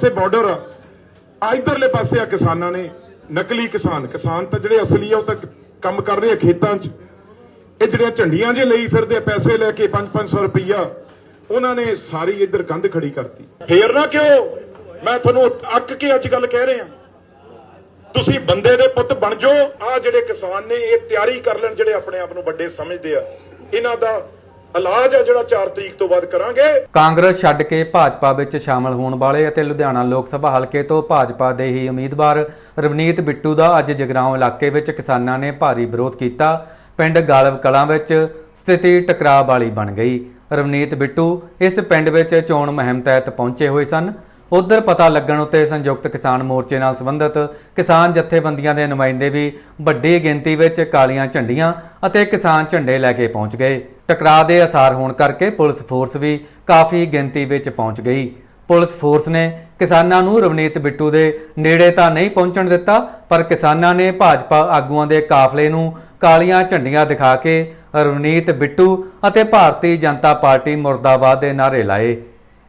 ਪਾਸੇ ਬਾਰਡਰ ਆ ਇਧਰਲੇ ਪਾਸੇ ਆ ਕਿਸਾਨਾਂ ਨੇ, ਨਕਲੀ ਕਿਸਾਨ। ਕਿਸਾਨ ਤਾਂ ਜਿਹੜੇ ਅਸਲੀ ਆ, ਉਹ ਤਾਂ ਕੰਮ ਕਰ ਰਹੇ ਆ ਖੇਤਾਂ 'ਚ। ਇਹ ਜਿਹੜੀਆਂ ਝੰਡੀਆਂ ਜੇ ਲਈ ਫਿਰਦੇ ਪੈਸੇ ਲੈ ਕੇ 5-500 ਰੁਪਈਆ, ਉਹਨਾਂ ਨੇ ਸਾਰੀ ਇੱਧਰ ਕੰਧ ਖੜੀ ਕਰਤੀ। ਫੇਰ ਨਾ ਕਿਉਂ? ਮੈਂ ਤੁਹਾਨੂੰ ਅੱਕ ਕੇ ਅੱਜ ਗੱਲ ਕਹਿ ਰਿਹਾ। ਤੁਸੀਂ ਬੰਦੇ ਦੇ ਪੁੱਤ ਬਣ ਜਾਓ। ਆ ਜਿਹੜੇ ਕਿਸਾਨ ਨੇ, ਇਹ ਤਿਆਰੀ ਕਰ ਲੈਣ ਜਿਹੜੇ ਆਪਣੇ ਆਪ ਨੂੰ ਵੱਡੇ ਸਮਝਦੇ ਆ। ਇਹਨਾਂ ਦਾ ਇਲਾਜ ਆ ਜਿਹੜਾ 4 ਤਰੀਕ ਤੋਂ ਬਾਅਦ ਕਰਾਂਗੇ। ਕਾਂਗਰਸ ਛੱਡ ਕੇ ਭਾਜਪਾ ਵਿੱਚ ਸ਼ਾਮਲ ਹੋਣ ਵਾਲੇ ਅਤੇ ਲੁਧਿਆਣਾ ਲੋਕ ਸਭਾ ਹਲਕੇ ਤੋਂ ਭਾਜਪਾ ਦੇ ਹੀ ਉਮੀਦਵਾਰ ਰਵਨੀਤ ਬਿੱਟੂ ਦਾ ਅੱਜ ਜਗਰਾਉਂ ਇਲਾਕੇ ਵਿੱਚ ਕਿਸਾਨਾਂ ਨੇ ਭਾਰੀ ਵਿਰੋਧ ਕੀਤਾ। ਪਿੰਡ ਗਾਲਵ ਕਲਾਂ ਵਿੱਚ ਸਥਿਤੀ ਟਕਰਾਅ ਵਾਲੀ ਬਣ ਗਈ। ਰਵਨੀਤ ਬਿੱਟੂ ਇਸ ਪਿੰਡ ਵਿੱਚ ਚੋਣ ਮੁਹਿੰਮ ਤਹਿਤ ਪਹੁੰਚੇ ਹੋਏ ਸਨ। ਉਧਰ ਪਤਾ ਲੱਗਣ ਉੱਤੇ ਸੰਯੁਕਤ ਕਿਸਾਨ ਮੋਰਚੇ ਨਾਲ ਸੰਬੰਧਿਤ ਕਿਸਾਨ ਜਥੇਬੰਦੀਆਂ ਦੇ ਨੁਮਾਇੰਦੇ ਵੀ ਵੱਡੀ ਗਿਣਤੀ ਵਿੱਚ ਕਾਲੀਆਂ ਝੰਡੀਆਂ ਅਤੇ ਕਿਸਾਨ ਝੰਡੇ ਲੈ ਕੇ ਪਹੁੰਚ ਗਏ। ਟਕਰਾਅ ਦੇ ਅਸਾਰ ਹੋਣ ਕਰਕੇ ਪੁਲਿਸ ਫੋਰਸ ਵੀ ਕਾਫੀ ਗਿਣਤੀ ਵਿੱਚ ਪਹੁੰਚ ਗਈ। ਪੁਲਿਸ ਫੋਰਸ ਨੇ ਕਿਸਾਨਾਂ ਨੂੰ ਰਵਨੀਤ ਬਿੱਟੂ ਦੇ ਨੇੜੇ ਤਾਂ ਨਹੀਂ ਪਹੁੰਚਣ ਦਿੱਤਾ, ਪਰ ਕਿਸਾਨਾਂ ਨੇ ਭਾਜਪਾ ਆਗੂਆਂ ਦੇ ਕਾਫਲੇ ਨੂੰ ਕਾਲੀਆਂ ਝੰਡੀਆਂ ਦਿਖਾ ਕੇ ਰਵਨੀਤ ਬਿੱਟੂ ਅਤੇ ਭਾਰਤੀ ਜਨਤਾ ਪਾਰਟੀ ਮੁਰਦਾਬਾਦ ਦੇ ਨਾਅਰੇ ਲਾਏ।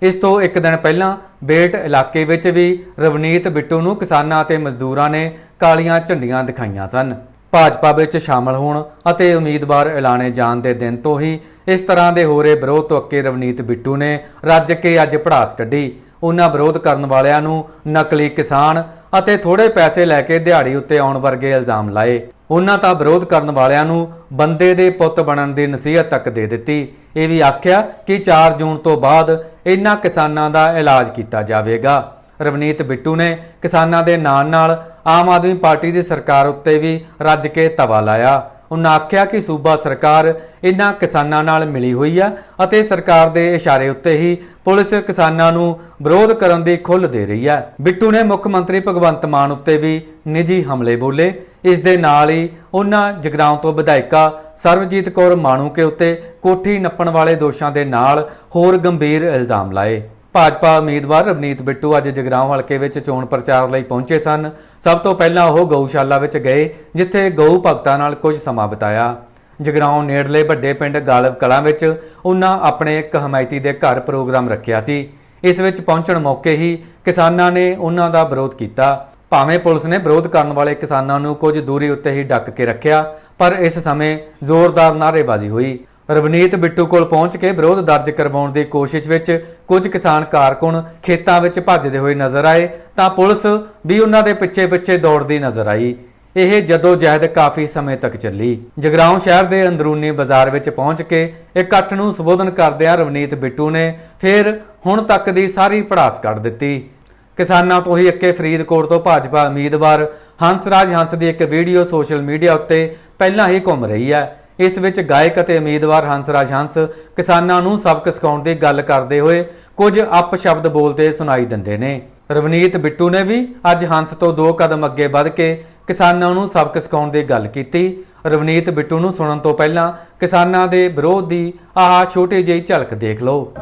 ਇਸ ਤੋਂ ਇੱਕ ਦਿਨ ਪਹਿਲਾਂ ਬੇਟ ਇਲਾਕੇ ਵਿੱਚ ਵੀ ਰਵਨੀਤ ਬਿੱਟੂ ਨੂੰ ਕਿਸਾਨਾਂ ਅਤੇ ਮਜ਼ਦੂਰਾਂ ਨੇ ਕਾਲੀਆਂ ਝੰਡੀਆਂ ਦਿਖਾਈਆਂ ਸਨ। ਭਾਜਪਾ ਵਿੱਚ ਸ਼ਾਮਲ ਹੋਣ ਅਤੇ ਉਮੀਦਵਾਰ ਐਲਾਨੇ ਜਾਣ ਦੇ ਦਿਨ ਤੋਂ ਹੀ ਇਸ ਤਰ੍ਹਾਂ ਦੇ ਹੋ ਰਹੇ ਵਿਰੋਧ ਤੋਂ ਅੱਕੇ ਰਵਨੀਤ ਬਿੱਟੂ ਨੇ ਰੱਜ ਕੇ ਅੱਜ ਪੜਾਸ ਕੱਢੀ। ਉਹਨਾਂ ਵਿਰੋਧ ਕਰਨ ਵਾਲਿਆਂ ਨੂੰ ਨਕਲੀ ਕਿਸਾਨ ਅਤੇ ਥੋੜੇ ਪੈਸੇ ਲੈ ਕੇ ਦਿਹਾੜੀ ਉੱਤੇ ਆਉਣ ਵਰਗੇ ਇਲਜ਼ਾਮ ਲਾਏ। ਉਹਨਾਂ ਤਾਂ ਵਿਰੋਧ ਕਰਨ ਵਾਲਿਆਂ ਨੂੰ ਬੰਦੇ ਦੇ ਪੁੱਤ ਬਣਨ ਦੀ ਨਸੀਹਤ ਤੱਕ ਦੇ ਦਿੱਤੀ। ਇਹ ਵੀ ਆਖਿਆ ਕਿ 4 ਜੂਨ ਤੋਂ ਬਾਅਦ ਇਹਨਾਂ ਕਿਸਾਨਾਂ ਦਾ ਇਲਾਜ ਕੀਤਾ ਜਾਵੇਗਾ। ਰਵਨੀਤ ਬਿੱਟੂ ਨੇ ਕਿਸਾਨਾਂ ਦੇ ਨਾਲ ਨਾਲ ਆਮ ਆਦਮੀ ਪਾਰਟੀ ਦੀ ਸਰਕਾਰ ਉੱਤੇ ਵੀ ਰੱਜ ਕੇ ਤਵਾ ਲਾਇਆ। ਉਹਨਾਂ ਆਖਿਆ ਕਿ ਸੂਬਾ ਸਰਕਾਰ ਇਹਨਾਂ ਕਿਸਾਨਾਂ ਨਾਲ ਮਿਲੀ ਹੋਈ ਹੈ ਅਤੇ ਸਰਕਾਰ ਦੇ ਇਸ਼ਾਰੇ ਉੱਤੇ ਹੀ ਪੁਲਿਸ ਕਿਸਾਨਾਂ ਨੂੰ ਵਿਰੋਧ ਕਰਨ ਦੀ ਖੁੱਲ੍ਹ ਦੇ ਰਹੀ ਹੈ ਬਿੱਟੂ ਨੇ ਮੁੱਖ ਮੰਤਰੀ ਭਗਵੰਤ ਮਾਨ ਉੱਤੇ ਵੀ ਨਿੱਜੀ ਹਮਲੇ ਬੋਲੇ। ਇਸ ਦੇ ਨਾਲ ਹੀ ਉਹਨਾਂ ਜਗਰਾਉਂ ਤੋਂ ਵਿਧਾਇਕਾ ਸਰਵਜੀਤ ਕੌਰ ਮਾਣੂ ਕੇ ਉੱਤੇ ਕੋਠੀ ਨੱਪਣ ਵਾਲੇ ਦੋਸ਼ਾਂ ਦੇ ਨਾਲ ਹੋਰ ਗੰਭੀਰ ਇਲਜ਼ਾਮ ਲਾਏ। ਭਾਜਪਾ ਉਮੀਦਵਾਰ ਰਵਨੀਤ ਬਿੱਟੂ ਅੱਜ ਜਗਰਾਉਂ ਹਲਕੇ ਵਿੱਚ ਚੋਣ ਪ੍ਰਚਾਰ ਲਈ ਪਹੁੰਚੇ ਸਨ। ਸਭ ਤੋਂ ਪਹਿਲਾਂ ਉਹ ਗਊਸ਼ਾਲਾ ਵਿੱਚ ਗਏ, ਜਿੱਥੇ ਗਊ ਭਗਤਾਂ ਨਾਲ ਕੁਝ ਸਮਾਂ ਬਿਤਾਇਆ। ਜਗਰਾਉਂ ਨੇੜਲੇ ਵੱਡੇ ਪਿੰਡ ਗਾਲਵ ਕਲਾਂ ਵਿੱਚ ਉਹਨਾਂ ਆਪਣੇ ਇੱਕ ਹਮਾਇਤੀ ਦੇ ਘਰ ਪ੍ਰੋਗਰਾਮ ਰੱਖਿਆ ਸੀ। ਇਸ ਵਿੱਚ ਪਹੁੰਚਣ ਮੌਕੇ ਹੀ ਕਿਸਾਨਾਂ ਨੇ ਉਹਨਾਂ ਦਾ ਵਿਰੋਧ ਕੀਤਾ। ਭਾਵੇਂ ਪੁਲਿਸ ਨੇ ਵਿਰੋਧ ਕਰਨ ਵਾਲੇ ਕਿਸਾਨਾਂ ਨੂੰ ਕੁਝ ਦੂਰੀ ਉੱਤੇ ਹੀ ਡੱਕ ਕੇ ਰੱਖਿਆ, ਪਰ ਇਸ ਸਮੇਂ ਜ਼ੋਰਦਾਰ ਨਾਅਰੇਬਾਜ਼ੀ ਹੋਈ। ਰਵਨੀਤ ਬਿੱਟੂ ਕੋਲ ਪਹੁੰਚ ਕੇ ਵਿਰੋਧ ਦਰਜ ਕਰਵਾਉਣ ਦੀ ਕੋਸ਼ਿਸ਼ ਵਿੱਚ ਕੁਝ ਕਿਸਾਨ ਕਾਰਕੁਨ ਖੇਤਾਂ ਵਿੱਚ ਭੱਜਦੇ ਹੋਏ ਨਜ਼ਰ ਆਏ ਤਾਂ ਪੁਲਿਸ ਵੀ ਉਹਨਾਂ ਦੇ ਪਿੱਛੇ-ਪਿੱਛੇ ਦੌੜਦੀ ਨਜ਼ਰ ਆਈ। ਇਹ ਜਦੋਂ ਜਹਿਦ ਕਾਫੀ ਸਮੇਂ ਤੱਕ ਚੱਲੀ। ਜਗਰਾਉਂ ਸ਼ਹਿਰ ਦੇ ਅੰਦਰੂਨੀ ਬਾਜ਼ਾਰ ਵਿੱਚ ਪਹੁੰਚ ਕੇ ਇਕੱਠ ਨੂੰ ਸੰਬੋਧਨ ਕਰਦਿਆਂ ਰਵਨੀਤ ਬਿੱਟੂ ਨੇ ਫਿਰ ਹੁਣ ਤੱਕ ਦੀ ਸਾਰੀ ਪੜਾਸ ਕੱਢ ਦਿੱਤੀ। ਕਿਸਾਨਾਂ ਤੋਂ ਹੀ ਅੱਕੇ ਫਰੀਦਕੋਟ ਤੋਂ ਭਾਜਪਾ ਉਮੀਦਵਾਰ ਹੰਸਰਾਜ ਹੰਸ ਦੀ ਇੱਕ ਵੀਡੀਓ ਸੋਸ਼ਲ ਮੀਡੀਆ ਉੱਤੇ ਪਹਿਲਾਂ ਹੀ ਘੁੰਮ ਰਹੀ ਹੈ। ਇਸ ਵਿੱਚ ਗਾਇਕ ਅਤੇ ਉਮੀਦਵਾਰ ਹੰਸਰਾਜ ਹੰਸ ਕਿਸਾਨਾਂ ਨੂੰ ਸਬਕ ਸਿਖਾਉਣ ਦੀ ਗੱਲ ਕਰਦੇ ਹੋਏ ਕੁਝ ਅਪ ਸ਼ਬਦ ਬੋਲਦੇ ਸੁਣਾਈ ਦਿੰਦੇ ਨੇ। ਰਵਨੀਤ ਬਿੱਟੂ ਨੇ ਵੀ ਅੱਜ ਹੰਸ ਤੋਂ ਦੋ ਕਦਮ ਅੱਗੇ ਵੱਧ ਕੇ ਕਿਸਾਨਾਂ ਨੂੰ ਸਬਕ ਸਿਖਾਉਣ ਦੀ ਗੱਲ ਕੀਤੀ। ਰਵਨੀਤ ਬਿੱਟੂ ਨੂੰ ਸੁਣਨ ਤੋਂ ਪਹਿਲਾਂ ਕਿਸਾਨਾਂ ਦੇ ਵਿਰੋਧ ਦੀ ਆਹ ਛੋਟੀ ਜਿਹੀ ਝਲਕ ਦੇਖ ਲਓ।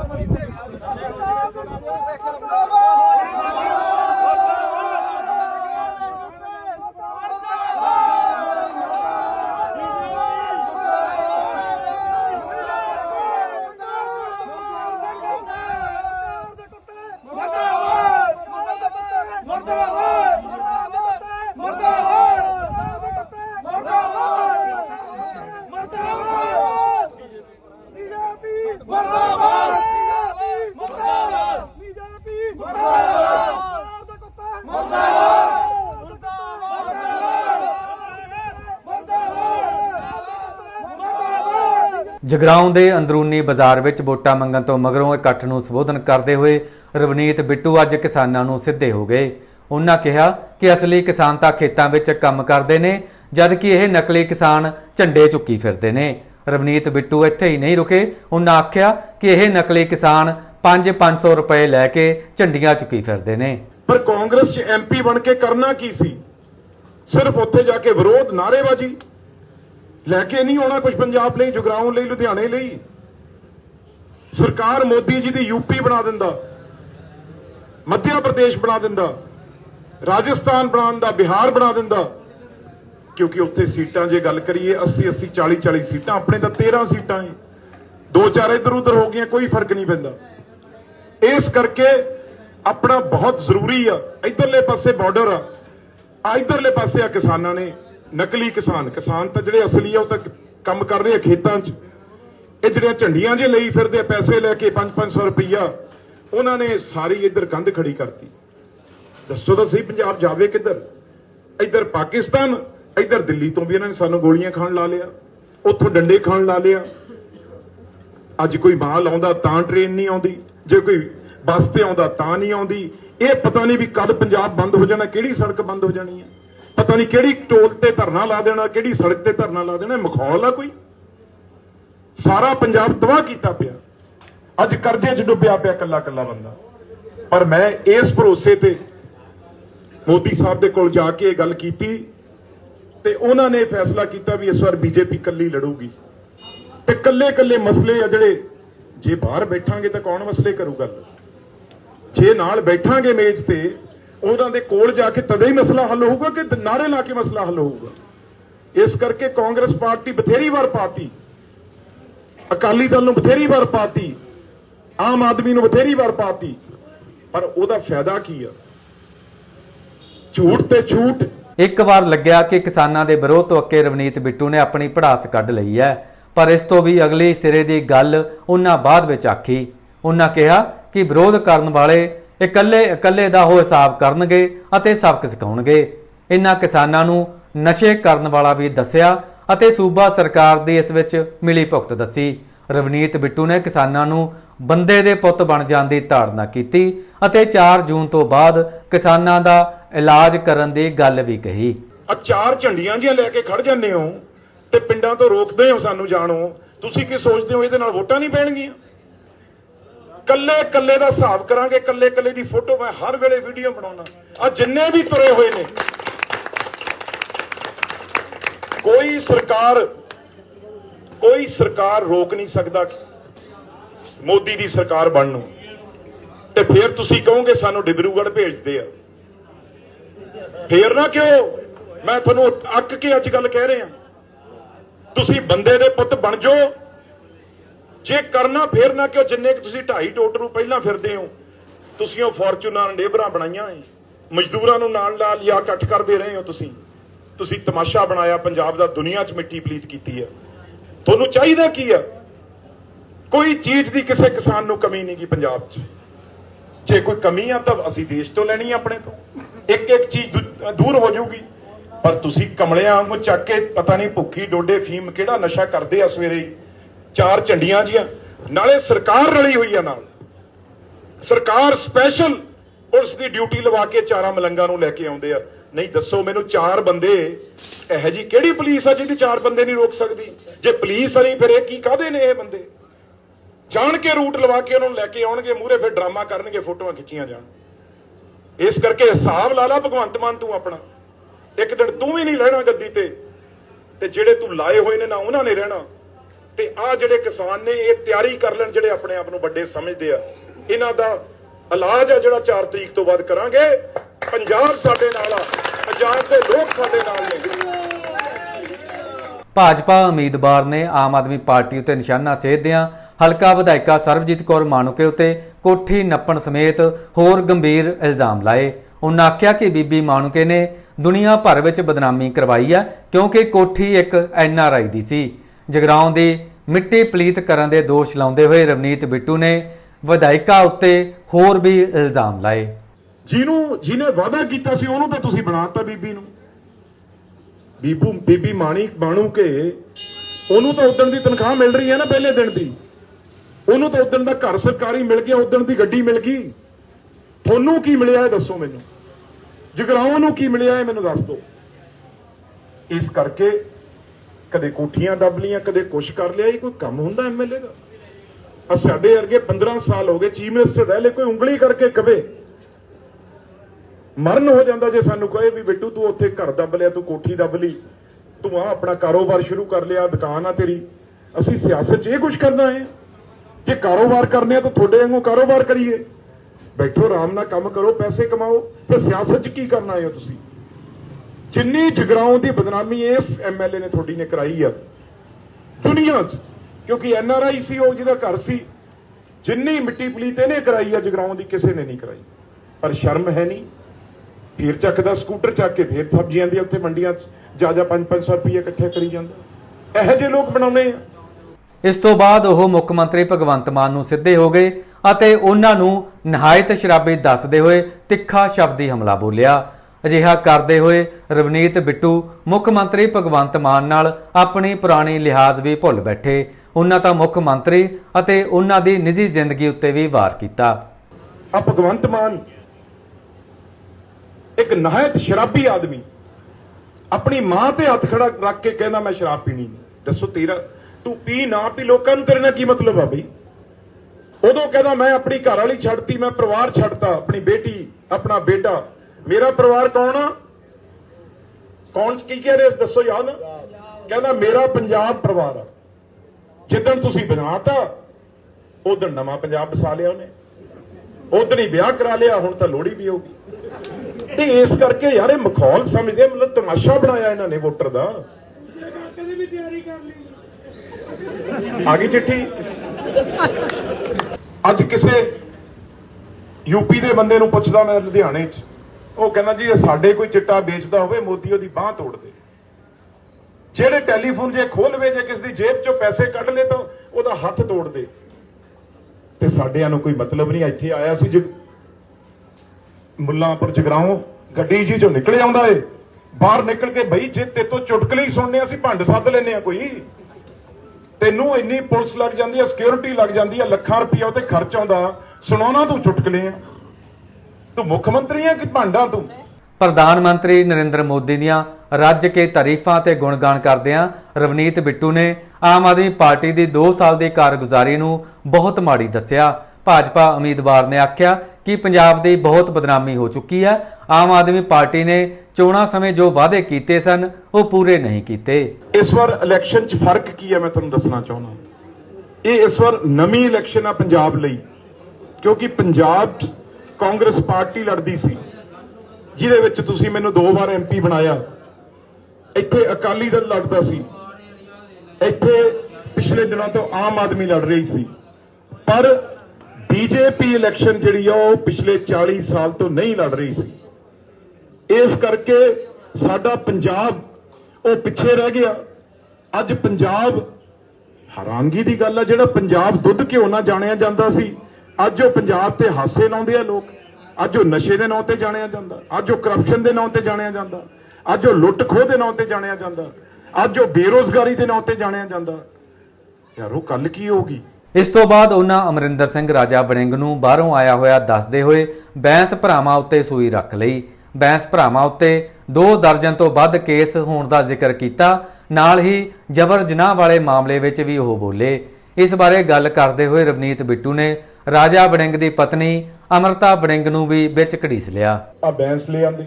ਜਗਰਾਉਂ ਦੇ ਅੰਦਰੂਨੀ ਬਾਜ਼ਾਰ ਵਿੱਚ ਵੋਟਾਂ ਮੰਗਣ ਤੋਂ ਮਗਰੋਂ ਇਕੱਠ ਨੂੰ ਸੰਬੋਧਨ ਕਰਦੇ ਹੋਏ ਰਵਨੀਤ ਬਿੱਟੂ ਅੱਜ ਕਿਸਾਨਾਂ ਨੂੰ ਸਿੱਧੇ ਹੋ ਗਏ। ਉਹਨਾਂ ਕਿਹਾ ਕਿ ਅਸਲੀ ਕਿਸਾਨ ਤਾਂ ਖੇਤਾਂ ਵਿੱਚ ਕੰਮ ਕਰਦੇ ਨੇ, ਜਦਕਿ ਇਹ ਨਕਲੀ ਕਿਸਾਨ ਝੰਡੇ ਚੁੱਕੀ ਫਿਰਦੇ ਨੇ। ਰਵਨੀਤ ਬਿੱਟੂ ਇੱਥੇ ਹੀ ਨਹੀਂ ਰੁਕੇ। ਉਹਨਾਂ ਆਖਿਆ ਕਿ ਇਹ ਨਕਲੀ ਕਿਸਾਨ 5-500 ਰੁਪਏ ਲੈ ਕੇ ਝੰਡੀਆਂ ਚੁੱਕੀ ਫਿਰਦੇ ਨੇ। ਪਰ ਕਾਂਗਰਸ 'ਚ ਐਮਪੀ ਬਣ ਕੇ ਕਰਨਾ ਕੀ ਸੀ? ਸਿਰਫ ਉੱਥੇ ਜਾ ਕੇ ਵਿਰੋਧ, ਨਾਅਰੇਬਾਜ਼ੀ? ਲੈ ਕੇ ਨਹੀਂ ਆਉਣਾ ਕੁਝ ਪੰਜਾਬ ਲਈ ਜੁਗਰਾਉਣ ਲਈ, ਲੁਧਿਆਣੇ ਲਈ। ਸਰਕਾਰ ਮੋਦੀ ਜੀ ਦੀ ਯੂਪੀ ਬਣਾ ਦਿੰਦਾ ਮੱਧ ਪ੍ਰਦੇਸ਼ ਬਣਾ ਦਿੰਦਾ, ਰਾਜਸਥਾਨ ਬਣਾ ਦਿੰਦਾ ਬਿਹਾਰ ਬਣਾ ਦਿੰਦਾ। ਕਿਉਂਕਿ ਉੱਥੇ ਸੀਟਾਂ ਜੇ ਗੱਲ ਕਰੀਏ 80 80 40 40 ਸੀਟਾਂ, ਆਪਣੇ ਤਾਂ 13 ਸੀਟਾਂ ਹੀ ਦੋ, ਚਾਰ ਇੱਧਰ ਉੱਧਰ ਹੋ ਗਈਆਂ, ਕੋਈ ਫ਼ਰਕ ਨਹੀਂ ਪੈਂਦਾ। ਇਸ ਕਰਕੇ ਆਪਣਾ ਬਹੁਤ ਜ਼ਰੂਰੀ ਆ, ਇਧਰਲੇ ਪਾਸੇ ਬਾਰਡਰ ਆ ਆ ਇਧਰਲੇ ਪਾਸੇ ਆ ਕਿਸਾਨਾਂ ਨੇ ਨਕਲੀ ਕਿਸਾਨ ਕਿਸਾਨ ਤਾਂ ਜਿਹੜੇ ਅਸਲੀ ਆ ਉਹ ਤਾਂ ਕੰਮ ਕਰ ਰਹੇ ਆ ਖੇਤਾਂ 'ਚ। ਇਹ ਜਿਹੜੀਆਂ ਝੰਡੀਆਂ ਜੇ ਲਈ ਫਿਰਦੇ ਆ, ਪੈਸੇ ਲੈ ਕੇ 5-500 ਰੁਪਈਆ ਉਹਨਾਂ ਨੇ ਸਾਰੀ ਇੱਧਰ ਕੰਧ ਖੜੀ ਕਰਤੀ। ਦੱਸੋ ਤਾਂ ਸਹੀ ਪੰਜਾਬ ਜਾਵੇ ਕਿੱਧਰ? ਇੱਧਰ ਪਾਕਿਸਤਾਨ ਇੱਧਰ ਦਿੱਲੀ ਤੋਂ ਵੀ ਇਹਨਾਂ ਨੇ ਸਾਨੂੰ ਗੋਲੀਆਂ ਖਾਣ ਲਾ ਲਿਆ। ਉੱਥੋਂ ਡੰਡੇ ਖਾਣ ਲਾ ਲਿਆ। ਅੱਜ ਕੋਈ ਮਾਲ ਆਉਂਦਾ ਤਾਂ ਟ੍ਰੇਨ ਨਹੀਂ ਆਉਂਦੀ। ਜੇ ਕੋਈ ਬੱਸ ਤੇ ਆਉਂਦਾ ਤਾਂ ਨਹੀਂ ਆਉਂਦੀ। ਇਹ ਪਤਾ ਨਹੀਂ ਵੀ ਕਦ ਪੰਜਾਬ ਬੰਦ ਹੋ ਜਾਣਾ ਕਿਹੜੀ ਸੜਕ ਬੰਦ ਹੋ ਜਾਣੀ ਹੈ। ਪਤਾ ਨਹੀਂ ਕਿਹੜੀ ਟੋਲ ਤੇ ਧਰਨਾ ਲਾ ਦੇਣਾ, ਕਿਹੜੀ ਸੜਕ ਤੇ ਧਰਨਾ ਲਾ ਦੇਣਾ ਮਖੌਲ ਆ ਕੋਈ? ਸਾਰਾ ਪੰਜਾਬ ਤਬਾਹ ਕੀਤਾ ਪਿਆ। ਅੱਜ ਕਰਜ਼ੇ 'ਚ ਡੁੱਬਿਆ ਪਿਆ ਕੱਲਾ ਕੱਲਾ ਬੰਦਾ। ਪਰ ਮੈਂ ਇਸ ਭਰੋਸੇ ਤੇ ਮੋਦੀ ਸਾਹਿਬ ਦੇ ਕੋਲ ਜਾ ਕੇ ਇਹ ਗੱਲ ਕੀਤੀ ਤੇ ਉਹਨਾਂ ਨੇ ਫੈਸਲਾ ਕੀਤਾ ਵੀ ਇਸ ਵਾਰ ਬੀਜੇਪੀ ਕੱਲੀ ਲੜੂਗੀ। ਤੇ ਕੱਲੇ ਕੱਲੇ ਮਸਲੇ ਆ ਜਿਹੜੇ, ਜੇ ਬਾਹਰ ਬੈਠਾਂਗੇ ਤਾਂ ਕੌਣ ਮਸਲੇ ਕਰੂ ਗੱਲ ਜੇ ਨਾਲ ਬੈਠਾਂਗੇ ਮੇਜ਼ ਤੇ ਉਹਨਾਂ ਦੇ ਕੋਲ ਜਾ ਕੇ ਤਦੇ ਹੀ ਮਸਲਾ ਹੱਲ ਹੋਊਗਾ ਕਿ ਨਾਰੇ ਲਾ ਕੇ ਮਸਲਾ ਹੱਲ ਹੋਊਗਾ। ਇਸ ਕਰਕੇ ਕਾਂਗਰਸ ਪਾਰਟੀ ਬਥੇਰੀ ਵਾਰ ਪਾਤੀ। ਅਕਾਲੀ ਦਲ ਨੂੰ ਬਥੇਰੀ ਵਾਰ ਪਾਤੀ। ਆਮ ਆਦਮੀ ਨੂੰ ਬਥੇਰੀ ਵਾਰ ਪਾਤੀ। ਪਰ ਉਹਦਾ ਫਾਇਦਾ ਕੀ ਆ? ਝੂਠ ਤੇ ਝੂਠ। ਇੱਕ ਵਾਰ ਲੱਗਿਆ ਕਿ ਕਿਸਾਨਾਂ ਦੇ ਵਿਰੋਧ ਤੋਂ ਅੱਕੇ ਰਵਨੀਤ ਬਿੱਟੂ ਨੇ ਆਪਣੀ ਪੜਾਸ ਕੱਢ ਲਈ ਹੈ। ਪਰ ਇਸ ਤੋਂ ਵੀ ਅਗਲੀ ਸਿਰੇ ਦੀ ਗੱਲ ਉਹਨਾਂ ਬਾਅਦ ਵਿੱਚ ਆਖੀ। ਉਹਨਾਂ ਕਿਹਾ ਕਿ ਵਿਰੋਧ ਕਰਨ ਵਾਲੇ ਇਕੱਲੇ ਇਕੱਲੇ ਦਾ ਉਹ ਹਿਸਾਬ ਕਰਨਗੇ ਅਤੇ ਸਬਕ ਸਿਖਾਉਣਗੇ। ਇਨ੍ਹਾਂ ਕਿਸਾਨਾਂ ਨੂੰ ਨਸ਼ੇ ਕਰਨ ਵਾਲਾ ਵੀ ਦੱਸਿਆ ਅਤੇ ਸੂਬਾ ਸਰਕਾਰ ਦੀ ਇਸ ਵਿੱਚ ਮਿਲੀ ਭੁਗਤ ਦੱਸੀ। ਰਵਨੀਤ ਬਿੱਟੂ ਨੇ ਕਿਸਾਨਾਂ ਨੂੰ ਬੰਦੇ ਦੇ ਪੁੱਤ ਬਣ ਜਾਣ ਦੀ ਧਾਰਨਾ ਕੀਤੀ ਅਤੇ 4 ਜੂਨ ਤੋਂ ਬਾਅਦ ਕਿਸਾਨਾਂ ਦਾ ਇਲਾਜ ਕਰਨ ਦੀ ਗੱਲ ਵੀ ਕਹੀ। ਆ ਚਾਰ ਝੰਡੀਆਂ ਜਿਹੀਆਂ ਲੈ ਕੇ ਖੜ ਜਾਂਦੇ ਹੋ ਤੇ ਪਿੰਡਾਂ ਤੋਂ ਰੋਕਦੇ ਹੋ ਸਾਨੂੰ ਜਾਣੋ। ਤੁਸੀਂ ਕੀ ਸੋਚਦੇ ਹੋ ਇਹਦੇ ਨਾਲ ਵੋਟਾਂ ਨਹੀਂ ਪੈਣਗੀਆਂ? ਕੱਲੇ ਕੱਲੇ ਦਾ ਹਿਸਾਬ ਕਰਾਂਗੇ ਕੱਲੇ ਕੱਲੇ ਦੀ ਫੋਟੋ, ਮੈਂ ਹਰ ਵੇਲੇ ਵੀਡੀਓ ਬਣਾਉਣਾ। ਆ ਜਿੰਨੇ ਵੀ ਤੁਰੇ ਹੋਏ ਨੇ, ਕੋਈ ਸਰਕਾਰ ਕੋਈ ਸਰਕਾਰ ਰੋਕ ਨਹੀਂ ਸਕਦਾ ਮੋਦੀ ਦੀ ਸਰਕਾਰ ਬਣਨ। ਨੂੰ ਤੇ ਫਿਰ ਤੁਸੀਂ ਕਹੋਗੇ, ਸਾਨੂੰ ਡਿਬਰੂਗੜ੍ਹ ਭੇਜਦੇ ਆ। ਫੇਰ ਨਾ ਕਿਉਂ? ਮੈਂ ਤੁਹਾਨੂੰ ਅੱਕ ਕੇ ਅੱਜ ਗੱਲ ਕਹਿ ਰਿਹਾ। ਤੁਸੀਂ ਬੰਦੇ ਦੇ ਪੁੱਤ ਬਣ ਜਾਓ। ਜੇ ਕਰਨਾ ਫੇਰ ਨਾ ਕਿਉਂ? ਜਿੰਨੇ ਕਿ ਤੁਸੀਂ ਢਾਈ ਟੋਟ ਨੂੰ ਪਹਿਲਾਂ ਫਿਰਦੇ ਹੋ, ਤੁਸੀਂ ਉਹ ਫੋਰਚੂਨਰ ਨੇਬਰਾਂ ਬਣਾਈਆਂ ਏ ਮਜ਼ਦੂਰਾਂ ਨੂੰ ਨਾਲ ਲਾ ਲਿਆ ਇਕੱਠ ਕਰਦੇ ਰਹੇ ਹੋ ਤੁਸੀਂ। ਤੁਸੀਂ ਤਮਾਸ਼ਾ ਬਣਾਇਆ, ਪੰਜਾਬ ਦਾ ਦੁਨੀਆ 'ਚ ਮਿੱਟੀ ਪਲੀਤ ਕੀਤੀ ਹੈ। ਤੁਹਾਨੂੰ ਚਾਹੀਦਾ ਕੀ ਹੈ? ਕੋਈ ਚੀਜ਼ ਦੀ ਕਿਸੇ ਕਿਸਾਨ ਨੂੰ ਕਮੀ ਨਹੀਂ ਪੰਜਾਬ 'ਚ। ਜੇ ਕੋਈ ਕਮੀ ਆ ਤਾਂ ਅਸੀਂ ਦੇਸ਼ ਤੋਂ ਲੈਣੀ ਆ ਆਪਣੇ ਤੋਂ। ਇੱਕ ਇੱਕ ਚੀਜ਼ ਦੂ- ਦੂਰ ਹੋ ਜਾਊਗੀ। ਪਰ ਤੁਸੀਂ ਕਮਲਿਆਂ ਵਾਂਗੂ ਚੱਕ ਕੇ ਪਤਾ ਨਹੀਂ ਭੁੱਖੀ ਡੋਡੇ ਫੀਮ ਕਿਹੜਾ ਨਸ਼ਾ ਕਰਦੇ ਆ ਸਵੇਰੇ ਚਾਰ ਝੰਡੀਆਂ ਜੀਆਂ, ਨਾਲੇ ਸਰਕਾਰ ਰਲੀ ਹੋਈ ਆ ਨਾਲ। ਸਰਕਾਰ ਸਪੈਸ਼ਲ ਪੁਲਿਸ ਦੀ ਡਿਊਟੀ ਲਵਾ ਕੇ ਚਾਰਾਂ ਮਲੰਗਾਂ ਨੂੰ ਲੈ ਕੇ ਆਉਂਦੇ ਆ। ਨਹੀਂ, ਦੱਸੋ ਮੈਨੂੰ ਚਾਰ ਬੰਦੇ, ਇਹੋ ਜੀ ਕਿਹੜੀ ਪੁਲਿਸ ਆ ਜਿਹਦੀ ਚਾਰ ਬੰਦੇ ਨਹੀਂ ਰੋਕ ਸਕਦੀ? ਜੇ ਪੁਲਿਸ ਨਹੀਂ ਫਿਰ ਇਹ ਕੀ ਕਾਹਦੇ ਨੇ ਇਹ ਬੰਦੇ? ਜਾਣ ਕੇ ਰੂਟ ਲਵਾ ਕੇ ਉਹਨਾਂ ਨੂੰ ਲੈ ਕੇ ਆਉਣਗੇ, ਮੂਹਰੇ ਫਿਰ ਡਰਾਮਾ ਕਰਨਗੇ, ਫੋਟੋਆਂ ਖਿੱਚੀਆਂ ਜਾਣ। ਇਸ ਕਰਕੇ ਹਿਸਾਬ ਲਾ ਲਾ ਭਗਵੰਤ ਮਾਨ ਤੂੰ ਆਪਣਾ। ਇੱਕ ਦਿਨ ਤੂੰ ਵੀ ਨਹੀਂ ਰਹਿਣਾ ਗੱਦੀ ਤੇ। ਤੇ ਜਿਹੜੇ ਤੂੰ ਲਾਏ ਹੋਏ ਨੇ ਨਾ ਉਹਨਾਂ ਨੇ ਰਹਿਣਾ। ਤੇ ਆ ਜਿਹੜੇ ਕਿਸਾਨ ਨੇ, ਇਹ ਤਿਆਰੀ ਕਰ ਲੈਣ ਜਿਹੜੇ ਆਪਣੇ ਆਪ ਨੂੰ ਵੱਡੇ ਸਮਝਦੇ ਆ। ਇਹਨਾਂ ਦਾ ਇਲਾਜ ਆ ਜਿਹੜਾ 4 ਤਰੀਕ ਤੋਂ ਬਾਅਦ ਕਰਾਂਗੇ। ਪੰਜਾਬ ਸਾਡੇ ਨਾਲ ਆ, ਪੰਜਾਬ ਦੇ ਲੋਕ ਸਾਡੇ ਨਾਲ ਨੇ। ਭਾਜਪਾ ਉਮੀਦਵਾਰ ਨੇ ਆਮ ਆਦਮੀ ਪਾਰਟੀ ਉਤੇ ਨਿਸ਼ਾਨਾ ਸੇਧਦਿਆਂ ਹਲਕਾ ਵਿਧਾਇਕਾ ਸਰਬਜੀਤ ਕੌਰ ਮਾਣੂਕੇ ਉਤੇ ਕੋਠੀ ਨੱਪਣ ਸਮੇਤ ਹੋਰ ਗੰਭੀਰ ਇਲਜ਼ਾਮ ਲਾਏ। ਉਹਨਾਂ ਆਖਿਆ ਕਿ ਬੀਬੀ ਮਾਣੂਕੇ ਨੇ ਦੁਨੀਆ ਭਰ ਵਿੱਚ ਬਦਨਾਮੀ ਕਰਵਾਈ ਹੈ ਕਿਉਂਕਿ ਕੋਠੀ ਇੱਕ ਐਨਆਰਆਈ ਦੀ ਸੀ। ਜਗਰਾਉਂ ਦੀ ਮਿੱਟੀ ਪਲੀਤ ਕਰਨ ਦੇ ਦੋਸ਼ ਲਾਉਂਦੇ ਹੋਏ ਰਵਨੀਤ ਬਿੱਟੂ ਨੇ ਵਿਧਾਇਕਾ ਉੱਤੇ ਹੋਰ ਵੀ ਇਲਜ਼ਾਮ ਲਾਏ। ਜਿਹਨੂੰ, ਜਿਹਨੇ ਵਾਅਦਾ ਕੀਤਾ ਸੀ, ਉਹਨੂੰ ਤਾਂ ਤੁਸੀਂ ਬਣਾਤਾ ਬੀਬੀ ਨੂੰ। ਬੀਬੂ, ਬੀਬੀ ਮਾਣੀ ਬਾਣੂ ਕੇ, ਉਹਨੂੰ ਤਾਂ ਉਦੋਂ ਦੀ ਤਨਖਾਹ ਮਿਲ ਰਹੀ ਹੈ ਨਾ ਪਹਿਲੇ ਦਿਨ ਦੀ। ਉਹਨੂੰ ਤਾਂ ਉਦੋਂ ਦਾ ਘਰ ਸਰਕਾਰੀ ਮਿਲ ਗਿਆ ਉਦੋਂ ਦੀ ਗੱਡੀ ਮਿਲ ਗਈ। ਤੁਹਾਨੂੰ ਕੀ ਮਿਲਿਆ ਇਹ ਦੱਸੋ ਮੈਨੂੰ? ਜਗਰਾਉਂ ਨੂੰ ਕੀ ਮਿਲਿਆ ਇਹ ਮੈਨੂੰ ਦੱਸ ਦਿਓ। ਇਸ ਕਰਕੇ ਕਦੇ ਕੋਠੀਆਂ ਦੱਬ ਲੀਆਂ ਕਦੇ ਕੁਛ ਕਰ ਲਿਆ, ਇਹ ਕੋਈ ਕੰਮ ਹੁੰਦਾ ਐਮਐਲਏ ਦਾ? ਆ ਸਾਡੇ ਅਰਗੇ 15 ਸਾਲ ਹੋ ਗਏ, ਚੀਫ ਮਿਨਿਸਟਰ ਰਹਿ ਲੈ ਕੋਈ ਉਂਗਲੀ ਕਰਕੇ ਕਵੇ। ਮਰਨ ਹੋ ਜਾਂਦਾ ਜੇ ਸਾਨੂੰ ਕਹੇ ਵੀ ਬਿੱਟੂ, ਤੂੰ ਉੱਥੇ ਘਰ ਦੱਬ ਲਿਆ, ਤੂੰ ਕੋਠੀ ਦੱਬ ਲਈ, ਤੂੰ ਆ ਆਪਣਾ ਕਾਰੋਬਾਰ ਸ਼ੁਰੂ ਕਰ ਲਿਆ, ਦੁਕਾਨ ਆ ਤੇਰੀ। ਅਸੀਂ ਸਿਆਸਤ 'ਚ ਇਹ ਕੁਝ ਕਰਨਾ ਹੈ। ਜੇ ਕਾਰੋਬਾਰ ਕਰਨੇ ਆ ਤਾਂ ਤੁਹਾਡੇ ਵਾਂਗੂ ਕਾਰੋਬਾਰ ਕਰੀਏ। ਬੈਠੋ, ਆਰਾਮ ਨਾਲ ਕੰਮ ਕਰੋ, ਪੈਸੇ ਕਮਾਓ ਤੇ ਸਿਆਸਤ 'ਚ ਕੀ ਕਰਨਾ ਹੈ ਤੁਸੀਂ? ਜਿੰਨੀ ਜਗਰਾਉਂ ਦੀ ਬਦਨਾਮੀ ਇਸ ਐਮਐਲਏ ਨੇ ਤੁਹਾਡੀ ਨੇ ਕਰਾਈ ਆ, ਦੁਨੀਆ 'ਚ, ਕਿਉਂਕਿ ਐਨਆਰਆਈ ਸੀ, ਉਹ ਜਿਹਦਾ ਘਰ ਸੀ, ਜਿੰਨੀ ਮਿੱਟੀ ਪਲੀਤ ਇਹਨੇ ਕਰਾਈ ਆ, ਜਗਰਾਉਂ ਦੀ ਕਿਸੇ ਨੇ ਨਹੀਂ ਕਰਾਈ। ਪਰ ਸ਼ਰਮ ਹੈ ਨਹੀਂ। ਫੇਰ ਚੱਕਦਾ ਸਕੂਟਰ ਚੱਕ ਕੇ, ਫੇਰ ਸਬਜ਼ੀਆਂ ਦੀ ਉੱਥੇ ਮੰਡੀਆਂ 'ਚ ਜਾ ਜਾ 5-500 ਰੁਪਏ ਇਕੱਠੇ ਕਰੀ ਜਾਂਦਾ। ਇਹੋ ਜਿਹੇ ਲੋਕ ਬਣਾਉਣੇ ਆ। ਇਸ ਤੋਂ ਬਾਅਦ ਉਹ ਮੁੱਖ ਮੰਤਰੀ ਭਗਵੰਤ ਮਾਨ ਨੂੰ ਸਿੱਧੇ ਹੋ ਗਏ ਅਤੇ ਉਹਨਾਂ ਨੂੰ ਨਹਾਇਤ ਸ਼ਰਾਬੀ ਦੱਸਦੇ ਹੋਏ ਤਿੱਖਾ ਸ਼ਬਦੀ ਹਮਲਾ ਬੋਲਿਆ। ਅਜਿਹਾ ਕਰਦੇ ਹੋਏ ਰਵਨੀਤ ਬਿੱਟੂ ਮੁੱਖ ਮੰਤਰੀ ਭਗਵੰਤ ਮਾਨ ਨਾਲ ਆਪਣੀ ਪੁਰਾਣੀ ਲਿਹਾਜ਼ ਵੀ ਭੁੱਲ ਬੈਠੇ। ਉਹਨਾਂ ਤਾਂ ਮੁੱਖ ਮੰਤਰੀ ਅਤੇ ਉਹਨਾਂ ਦੀ ਨਿੱਜੀ ਜ਼ਿੰਦਗੀ ਉੱਤੇ ਵੀ ਵਾਰ ਕੀਤਾ। ਆ ਭਗਵੰਤ ਮਾਨ ਇੱਕ ਨਹਾਇਤ ਸ਼ਰਾਬੀ ਆਦਮੀ। ਆਪਣੀ ਮਾਂ ਤੇ ਹੱਥ ਖੜਾ ਰੱਖ ਕੇ ਕਹਿੰਦਾ, ਮੈਂ ਸ਼ਰਾਬ ਪੀਣੀ ਦੱਸੋ ਤੇਰਾ, ਤੂੰ ਪੀ ਨਾ ਪੀ, ਲੋਕਾਂ ਨੂੰ ਤੇਰੇ ਨਾਲ ਕੀ ਮਤਲਬ ਆ ਬਈ? ਉਦੋਂ ਕਹਿੰਦਾ, ਮੈਂ ਆਪਣੀ ਘਰ ਵਾਲੀ ਛੱਡਤੀ, ਮੈਂ ਪਰਿਵਾਰ ਛੱਡਤਾ, ਆਪਣੀ ਬੇਟੀ, ਆਪਣਾ ਬੇਟਾ ਮੇਰਾ ਪਰਿਵਾਰ ਕੌਣ ਆ? ਕੌਣ ਕੀ ਕਹਿ ਰਹੇ ਦੱਸੋ ਯਾਦ। ਕਹਿੰਦਾ ਮੇਰਾ ਪੰਜਾਬ ਪਰਿਵਾਰ ਆ। ਜਿੱਦਣ ਤੁਸੀਂ ਬਣਾਤਾ ਉਦੋਂ ਨਵਾਂ ਪੰਜਾਬ ਵਸਾ ਲਿਆ ਉਹਨੇ। ਉਦੋਂ ਹੀ ਵਿਆਹ ਕਰਾ ਲਿਆ ਹੁਣ ਤਾਂ ਲੋਹੜੀ ਵੀ ਹੋਊਗੀ। ਤੇ ਇਸ ਕਰਕੇ ਯਾਰ ਇਹ ਮਖੌਲ ਸਮਝਦੇ ਮਤਲਬ ਤਮਾਸ਼ਾ ਬਣਾਇਆ ਇਹਨਾਂ ਨੇ ਵੋਟਰ ਦਾ। ਕਦੇ ਵੀ ਤਿਆਰੀ ਕਰ ਲਈ ਆ ਗਈ ਚਿੱਠੀ। ਅੱਜ ਕਿਸੇ ਯੂਪੀ ਦੇ ਬੰਦੇ ਨੂੰ ਪੁੱਛਦਾ ਮੈਂ ਲੁਧਿਆਣੇ 'ਚ। ਉਹ ਕਹਿੰਦਾ ਜੀ, ਇਹ ਸਾਡੇ ਕੋਈ ਚਿੱਟਾ ਵੇਚਦਾ ਹੋਵੇ, ਮੋਦੀ ਉਹਦੀ ਬਾਹ ਤੋੜ ਦੇ। ਜਿਹੜੇ ਟੈਲੀਫੋਨ ਜੇ ਖੋਲਵੇ ਜੇ ਕਿਸ ਦੀ ਜੇਬ 'ਚੋਂ ਪੈਸੇ ਕੱਢ ਲੇ ਤਾਂ ਉਹਦਾ ਹੱਥ ਤੋੜ ਦੇ। ਤੇ ਸਾਡਿਆਂ ਨੂੰ ਕੋਈ ਮਤਲਬ ਨਹੀਂ, ਇੱਥੇ ਆਇਆ ਸੀ ਜਗ ਮੁੱਲਾਂਪੁਰ ਜਗਰਾਉਂ ਗੱਡੀ ਜੀ ਚੋਂ ਨਿਕਲ ਆਉਂਦਾ ਏ। ਬਾਹਰ ਨਿਕਲ ਕੇ ਬਈ, ਜੇ ਤੇ ਤੋਂ ਚੁਟਕਲੇ ਹੀ ਸੁਣਨੇ, ਅਸੀਂ ਭੰਡ ਸੱਦ ਲੈਨੇ ਆ ਕੋਈ। ਤੈਨੂੰ ਇੰਨੀ ਪੁਲਿਸ ਲੱਗ ਜਾਂਦੀ ਹੈ ਸਿਕਿਉਰਿਟੀ ਲੱਗ ਜਾਂਦੀ ਹੈ, ਲੱਖਾਂ ਰੁਪਈਆ ਉਤੇ ਖਰਚ ਆਉਂਦਾ। ਸੁਣਾਉਣਾ ਤੂੰ ਚੁਟਕਲੇ ਆ? ਤੂੰ ਮੁੱਖ ਮੰਤਰੀ ਆ ਕਿ ਭਾਂਡਾ ਤੂੰ? ਪ੍ਰਧਾਨ ਮੰਤਰੀ ਨਰਿੰਦਰ ਮੋਦੀ ਦੀਆਂ ਰੱਜ ਕੇ ਤਾਰੀਫਾਂ ਤੇ ਗੁਣਗਾਨ ਕਰਦਿਆਂ ਰਵਨੀਤ ਬਿੱਟੂ ਨੇ ਆਮ ਆਦਮੀ ਪਾਰਟੀ ਦੀ 2 ਸਾਲ ਦੀ ਕਾਰਗੁਜ਼ਾਰੀ ਨੂੰ ਬਹੁਤ ਮਾੜੀ ਦੱਸਿਆ। ਭਾਜਪਾ ਉਮੀਦਵਾਰ ਨੇ ਆਖਿਆ ਕਿ ਪੰਜਾਬ ਦੀ ਬਹੁਤ ਬਦਨਾਮੀ ਹੋ ਚੁੱਕੀ ਹੈ। ਆਮ ਆਦਮੀ ਪਾਰਟੀ ਨੇ ਚੋਣਾਂ ਸਮੇਂ ਜੋ ਵਾਅਦੇ ਕੀਤੇ ਸਨ ਉਹ ਪੂਰੇ ਨਹੀਂ ਕੀਤੇ। ਇਸ ਵਾਰ ਇਲੈਕਸ਼ਨ 'ਚ ਫ਼ਰਕ ਕੀ ਹੈ ਮੈਂ ਤੁਹਾਨੂੰ ਦੱਸਣਾ ਚਾਹੁੰਦਾ। ਇਹ ਇਸ ਵਾਰ ਨਵੀਂ ਇਲੈਕਸ਼ਨ ਆ ਪੰਜਾਬ ਲਈ ਕਿਉਂਕਿ ਪੰਜਾਬ ਕਾਂਗਰਸ ਪਾਰਟੀ ਲੜਦੀ ਸੀ, ਜਿਹਦੇ ਵਿੱਚ ਤੁਸੀਂ ਮੈਨੂੰ ਦੋ ਵਾਰ ਐਮਪੀ ਬਣਾਇਆ। ਇੱਥੇ ਅਕਾਲੀ ਦਲ ਲੜਦਾ ਸੀ। ਇੱਥੇ ਪਿਛਲੇ ਦਿਨਾਂ ਤੋਂ ਆਮ ਆਦਮੀ ਲੜ ਰਹੀ ਸੀ। ਪਰ ਬੀਜੇਪੀ ਇਲੈਕਸ਼ਨ ਜਿਹੜੀ ਆ, ਉਹ ਪਿਛਲੇ 40 ਸਾਲ ਤੋਂ ਨਹੀਂ ਲੜ ਰਹੀ ਸੀ। ਇਸ ਕਰਕੇ ਸਾਡਾ ਪੰਜਾਬ ਉਹ ਪਿੱਛੇ ਰਹਿ ਗਿਆ। ਅੱਜ ਪੰਜਾਬ ਹੈਰਾਨਗੀ ਦੀ ਗੱਲ ਆ, ਜਿਹੜਾ ਪੰਜਾਬ ਦੁੱਧ ਘਿਓ ਨਾਲ ਜਾਣਿਆ ਜਾਂਦਾ ਸੀ। ਅੱਜ ਉਹ ਪੰਜਾਬ ਤੇ ਹਾਸੇ ਲਾਉਂਦੇ ਆ ਲੋਕ, ਅੱਜ ਉਹ ਨਸ਼ੇ ਦੇ ਨਾਂ ਤੇ ਜਾਣਿਆ ਜਾਂਦਾ, ਅੱਜ ਉਹ ਕਰਪਸ਼ਨ ਦੇ ਨਾਂ ਤੇ ਜਾਣਿਆ ਜਾਂਦਾ, ਅੱਜ ਉਹ ਲੁੱਟ ਖੋਹ ਦੇ ਨਾਂ ਤੇ ਜਾਣਿਆ ਜਾਂਦਾ, ਅੱਜ ਉਹ ਬੇਰੋਜ਼ਗਾਰੀ ਦੇ ਨਾਂ ਤੇ ਜਾਣਿਆ ਜਾਂਦਾ। ਯਾਰ ਕੱਲ ਕੀ ਹੋਗੀ ਇਸ ਤੋਂ ਬਾਅਦ ਉਹਨਾਂ ਅਮਰਿੰਦਰ ਸਿੰਘ ਰਾਜਾ ਵੜਿੰਗ ਨੂੰ ਬਾਹਰੋਂ ਆਇਆ ਹੋਇਆ ਦੱਸਦੇ ਹੋਏ ਬੈਂਸ ਭਰਾਵਾਂ ਉੱਤੇ ਸੂਈ ਰੱਖ ਲਈ। ਬੈਂਸ ਭਰਾਵਾਂ ਉੱਤੇ ਦੋ ਦਰਜਨ ਤੋਂ ਵੱਧ ਕੇਸ ਹੋਣ ਦਾ ਜ਼ਿਕਰ ਕੀਤਾ। ਨਾਲ ਹੀ ਜਬਰ ਜਨਾਹ ਵਾਲੇ ਮਾਮਲੇ ਵਿੱਚ ਵੀ ਉਹ ਬੋਲੇ। ਇਸ ਬਾਰੇ ਗੱਲ ਕਰਦੇ ਹੋਏ ਰਵਨੀਤ ਬਿੱਟੂ ਨੇ ਰਾਜਾ ਵੜਿੰਗ ਦੀ ਪਤਨੀ ਅਮਰਤਾ ਵੜਿੰਗ ਨੂੰ ਵੀ ਵਿੱਚ ਘੜੀਸ ਲਿਆ। ਆ ਬੈਂਸ ਲੈ ਆਂਦੇ।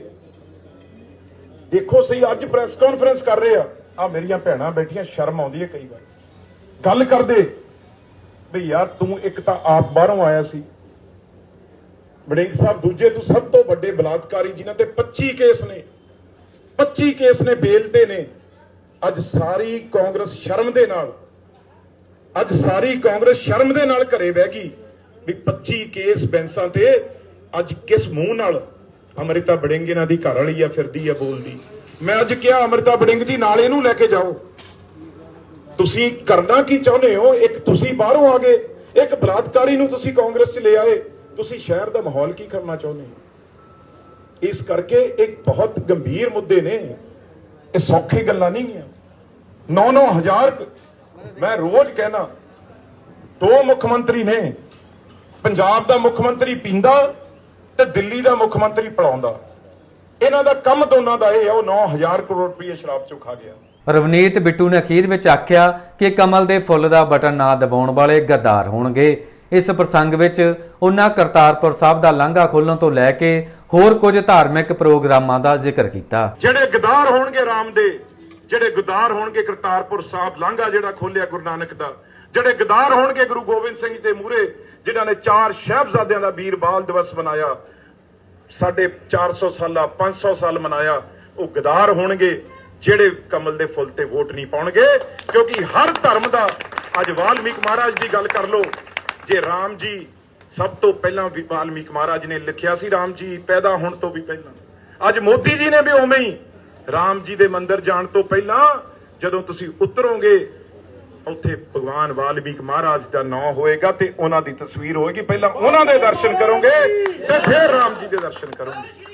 ਦੇਖੋ ਸਹੀ, ਅੱਜ ਪ੍ਰੈਸ ਕਾਨਫਰੰਸ ਕਰ ਰਹੇ ਆ। ਆ ਮੇਰੀਆਂ ਭੈਣਾਂ ਬੈਠੀਆਂ, ਸ਼ਰਮ ਆਉਂਦੀ ਹੈ ਕਈ ਵਾਰ। ਗੱਲ ਕਰਦੇ ਵੀ ਯਾਰ ਤੂੰ ਇੱਕ ਤਾਂ ਆਪ ਬਾਹਰੋਂ ਆਇਆ ਸੀ। ਵੜਿੰਗ ਸਾਹਿਬ, ਦੂਜੇ ਤੂੰ ਸਭ ਤੋਂ ਵੱਡੇ ਬਲਾਤਕਾਰੀ ਜਿਨ੍ਹਾਂ ਤੇ 25 ਕੇਸ ਨੇ। 25 ਕੇਸ ਨੇ, ਬੇਲ ਤੇ ਨੇ। ਅੱਜ ਸਾਰੀ ਕਾਂਗਰਸ ਸ਼ਰਮ ਦੇ ਨਾਲ, ਅੱਜ ਸਾਰੀ ਕਾਂਗਰਸ ਸ਼ਰਮ ਦੇ ਨਾਲ ਘਰੇ ਬਹਿ ਗਈ। ਵੀ 25 ਕੇਸ ਬੈਂਸਾਂ ਤੇ ਅੱਜ ਕਿਸ ਮੂੰਹ ਨਾਲ ਅਮਰਿਤਾ ਬੜਿੰਗ ਇਹਨਾਂ ਦੀ ਘਰ ਵਾਲੀ ਆ, ਫਿਰਦੀ ਆ, ਬੋਲਦੀ। ਮੈਂ ਅੱਜ ਕਿਹਾ, ਅਮਰਿਤਾ ਬੜਿੰਗ ਜੀ, ਨਾਲ ਇਹਨੂੰ ਲੈ ਕੇ ਜਾਓ। ਤੁਸੀਂ ਕਰਨਾ ਕੀ ਚਾਹੁੰਦੇ ਹੋ? ਇੱਕ ਤੁਸੀਂ ਬਾਹਰੋਂ ਆ ਗਏ, ਇੱਕ ਬਲਾਤਕਾਰੀ ਨੂੰ ਤੁਸੀਂ ਕਾਂਗਰਸ 'ਚ ਲੈ ਆਏ। ਤੁਸੀਂ ਸ਼ਹਿਰ ਦਾ ਮਾਹੌਲ ਕੀ ਕਰਨਾ ਚਾਹੁੰਦੇ ਹੋ? ਇਸ ਕਰਕੇ ਇੱਕ ਬਹੁਤ ਗੰਭੀਰ ਮੁੱਦੇ ਨੇ। ਇਹ ਸੌਖੀ ਗੱਲਾਂ ਨਹੀਂ ਗੀਆਂ 9-9000 ਮੈਂ ਰੋਜ਼ ਕਹਿਣਾ, ਦੋ ਮੁੱਖ ਮੰਤਰੀ ਨੇ ਪੰਜਾਬ ਦਾ ਮੁੱਖ ਮੰਤਰੀ ਪੀਂਦਾ ਤੇ ਦਿੱਲੀ ਦਾ ਮੁੱਖ ਮੰਤਰੀ ਪੜਾਉਂਦਾ ਇਹਨਾਂ ਦਾ ਕੰਮ ਦੋਨਾਂ ਦਾ ਇਹ ਆ ਉਹ 9000 ਕਰੋੜ ਰੁਪਏ ਸ਼ਰਾਬ ਚੋਂ ਖਾ ਗਿਆ। ਰਵਨੀਤ ਬਿੱਟੂ ਨੇ ਅਖੀਰ ਵਿੱਚ ਆਖਿਆ ਕਿ ਕਮਲ ਦੇ ਫੁੱਲ ਦਾ ਬਟਨ ਨਾ ਦਬਾਉਣ ਵਾਲੇ ਗੱਦਾਰ ਹੋਣਗੇ। ਇਸ ਪ੍ਰਸੰਗ ਵਿੱਚ ਉਹਨਾਂ ਕਰਤਾਰਪੁਰ ਸਾਹਿਬ ਦਾ ਲਾਂਘਾ ਖੋਲਣ ਤੋਂ ਲੈ ਕੇ ਹੋਰ ਕੁਝ ਧਾਰਮਿਕ ਪ੍ਰੋਗਰਾਮਾਂ ਦਾ ਜ਼ਿਕਰ ਕੀਤਾ। ਜਿਹੜੇ ਗਦਾਰ ਹੋਣਗੇ ਰਾਮ ਦੇ ਜਿਹੜੇ ਗਦਾਰ ਹੋਣਗੇ ਕਰਤਾਰਪੁਰ ਸਾਹਿਬ ਲਾਂਘਾ ਜਿਹੜਾ ਖੋਲਿਆ ਗੁਰੂ ਨਾਨਕ ਦਾ ਜਿਹੜੇ ਗਦਾਰ ਹੋਣਗੇ ਗੁਰੂ ਗੋਬਿੰਦ ਸਿੰਘ ਦੇ ਮੂਹਰੇ ਜਿਨ੍ਹਾਂ ਨੇ ਚਾਰ ਸ਼ਹਿਬਜ਼ਾਦਿਆਂ ਦਾ ਵੀਰ ਬਾਲ ਦਿਵਸ ਮਨਾਇਆ। ਸਾਡੇ 400 ਸਾਲਾ 500 ਸਾਲ ਮਨਾਇਆ। ਉਹ ਗਦਾਰ ਹੋਣਗੇ, ਜਿਹੜੇ ਕਮਲ ਦੇ ਫੁੱਲ ਤੇ ਵੋਟ ਨਹੀਂ ਪਾਉਣਗੇ, ਕਿਉਂਕਿ ਹਰ ਧਰਮ ਦਾ, ਅੱਜ ਵਾਲਮੀਕ ਮਹਾਰਾਜ ਦੀ ਗੱਲ ਕਰ ਲਓ, ਜੇ ਰਾਮ ਜੀ ਸਭ ਤੋਂ ਪਹਿਲਾਂ ਵਾਲਮੀਕ ਮਹਾਰਾਜ ਨੇ ਲਿਖਿਆ ਸੀ, ਰਾਮ ਜੀ ਪੈਦਾ ਹੋਣ ਤੋਂ ਵੀ ਪਹਿਲਾਂ। ਅੱਜ ਮੋਦੀ ਜੀ ਨੇ ਵੀ ਉਵੇਂ ਹੀ ਰਾਮ ਜੀ ਦੇ ਮੰਦਿਰ ਜਾਣ ਤੋਂ ਪਹਿਲਾਂ ਜਦੋਂ ਤੁਸੀਂ ਉਤਰੋਗੇ ਉੱਥੇ ਭਗਵਾਨ ਵਾਲਮੀਕ ਮਹਾਰਾਜ ਦਾ ਨਾਮ ਹੋਏਗਾ ਤੇ ਉਹਨਾਂ ਦੀ ਤਸਵੀਰ ਹੋਏਗੀ। ਪਹਿਲਾਂ ਉਹਨਾਂ ਦੇ ਦਰਸ਼ਨ ਕਰੋਗੇ ਤੇ ਫਿਰ ਰਾਮ ਜੀ ਦੇ ਦਰਸ਼ਨ ਕਰੋਗੇ।